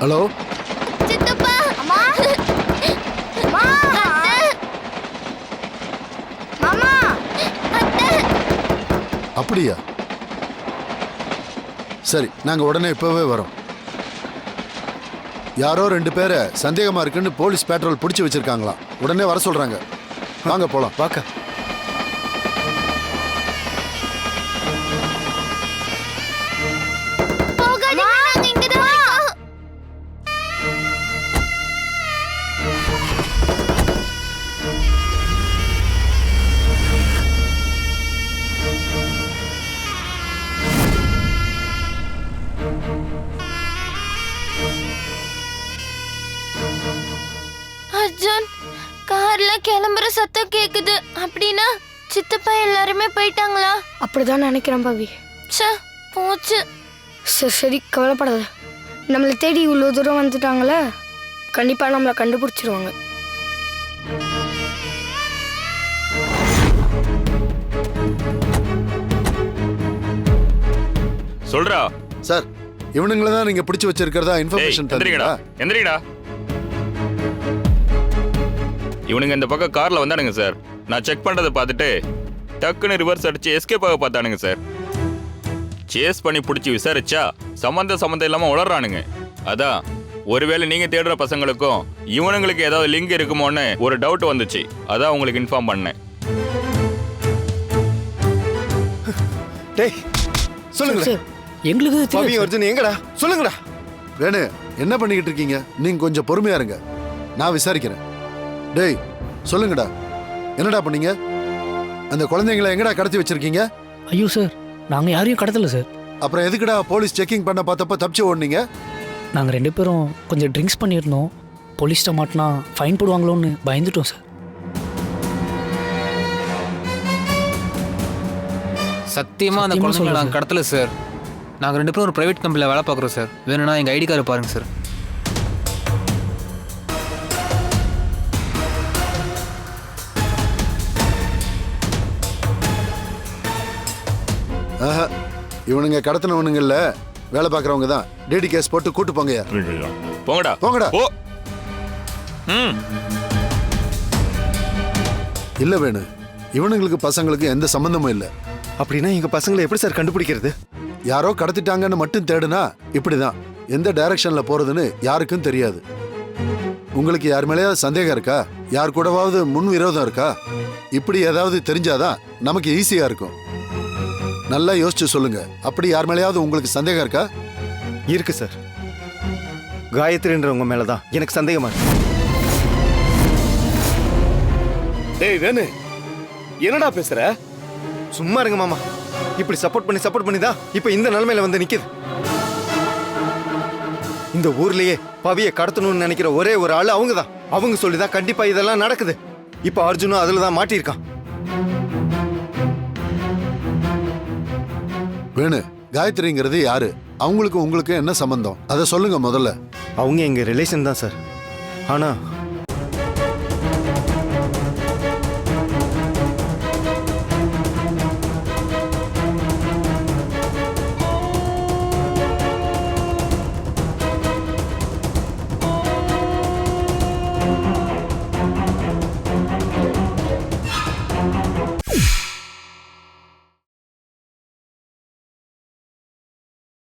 Hello? சித்தப்பா அம்மா. அம்மா மாமா அத்தை. அப்படியா? சரி நாங்க உடனே இப்பவே வரோம். யாரோ ரெண்டு பேரை சந்தேகமா இருக்குன்னு போலீஸ் பேட்ரோல் பிடிச்சி வச்சிருக்காங்களாம். உடனே வர சொல்றாங்க. வாங்க போலாம். வாக்கா. அர்ஜுன் கார்ல கிளம்புற சத்தம் கேக்குது. அப்படின்னா சித்தப்பா எல்லாருமே போயிட்டாங்களா? அப்படிதான் நினைக்கிறேன் பவி. ச்சே போச்சு. சரி சரி கவலைப்படாத. நம்மளை தேடி இவ்வளோ தூரம் வந்துட்டாங்களே கண்டிப்பாக நம்மளை கண்டுபிடிச்சிருவாங்க. சொல்றா. சார் இவனுங்களை தான் நீங்க பிடிச்சி வச்சிருக்கிறதா இன்ஃபர்மேஷன் எந்திரிங்கடா. எந்திரிங்கடா. இவனுங்க இந்த பக்கம் கார்ல வந்தானுங்க சார். நான் செக் பண்றதை பார்த்துட்டு டக்குன்னு ரிவர்ஸ் அடிச்சு எஸ்கேப் ஆக பார்த்தானுங்க சார். சேஸ் பண்ணி பிடிச்சி விசாரிச்சா சம்மந்த சம்மந்தம் இல்லாம உளறானுங்க அதான் ஒருவேளை நீங்க தேடுற பசங்களுக்கும் இவனுங்களுக்கு ஏதாவது லிங்க் இருக்குமோன்னு ஒரு டவுட் வந்துச்சு. அதான் உங்களுக்கு இன்ஃபார்ம் பண்ணேன். டேய் சொல்லுங்களேன். சார் எங்களுக்கு பவி அர்ஜுன் எங்கடா? சொல்லுங்கடா. வேணு என்ன பண்ணிக்கிட்டு இருக்கீங்க? நீங்க கொஞ்சம் பொறுமையா இருங்க. நான் விசாரிக்கிறேன். டேய் சொல்லுங்கடா. என்னடா பண்ணீங்க? அந்த குழந்தைங்களை எங்கடா கடத்தி வச்சிருக்கீங்க? ஐயோ சார் நாங்க யாரையும் கடத்தல சார் அப்புறம் எதுக்குடா போலீஸ் செக்கிங் பண்ண பார்த்தப்ப தப்பிச்சு ஓடுனீங்க? நாங்க ரெண்டு பேரும் கொஞ்சம் ட்ரிங்க்ஸ் பண்ணியிருந்தோம். போலீஸ்ட்ட மாட்டினா ஃபைன் போடுவாங்களோன்னு பயந்துட்டோம் சார் சத்தியமா அந்த சத்தியமா குழந்தைங்களை சொல்றேன் நாங்கள் கடத்தல சார் நாங்கள் ரெண்டு பேரும் ஒரு ப்ரைவேட் கம்பெனியில் வேலை பார்க்குறோம் சார் வேணும்னா எங்கள் ஐடி கார்டு பாருங்க சார் இவனுங்க கடத்தினவனுங்க இல்ல வேலை பார்க்குறவங்க தான். டிடி கேஸ் போட்டு கூட்டு போங்கய்யா. போங்கடா. போங்கடா. போ. ம். இல்ல வேணு. இவனுங்களுக்கு பசங்களுக்கு எந்த சம்பந்தமும் இல்ல. அப்படின்னா எங்க பசங்களை எப்படி சார் கண்டுபிடிக்கிறது? யாரோ கடத்திட்டாங்கன்னு மட்டும் தேடுனா இப்படிதான். எந்த டைரக்ஷன்ல போறதுன்னு யாருக்கும் தெரியாது. உங்களுக்கு யார் மேலேயாவது சந்தேகம் இருக்கா? யார் கூடவாவது முன் விரோதம் இருக்கா? இப்படி ஏதாவது தெரிஞ்சாதான் நமக்கு ஈஸியா இருக்கும். நல்லா யோசிச்சு சொல்லுங்க. அப்படி யார் மேலேயாவது உங்களுக்கு சந்தேகம் இருக்கா? இருக்கு சார் காயத்ரின்றவங்க மேலதான். எனக்கு சந்தேகமா இருக்கு. டேய் வேணு. என்னடா பேசுற? சும்மா இருங்க மாமா. இப்படி சப்போர்ட் பண்ணி சப்போர்ட் பண்ணி தான் இப்போ இந்த நிலைமையில வந்து நிக்குது. இந்த ஊர்லயே பவியை கடத்தணும்னு நினைக்கிற ஒரே ஒரு ஆளு அவங்க தான் அவங்க சொல்லிதான் கண்டிப்பா இதெல்லாம் நடக்குது. இப்போ அர்ஜுனும் அதுல தான் மாட்டியிருக்கான். வேணு காயத்ரிங்கிறது யாரு? அவங்களுக்கு உங்களுக்கு என்ன சம்பந்தம்? அதை சொல்லுங்க முதல்ல. அவங்க எங்க ரிலேஷன் தான் சார் ஆனா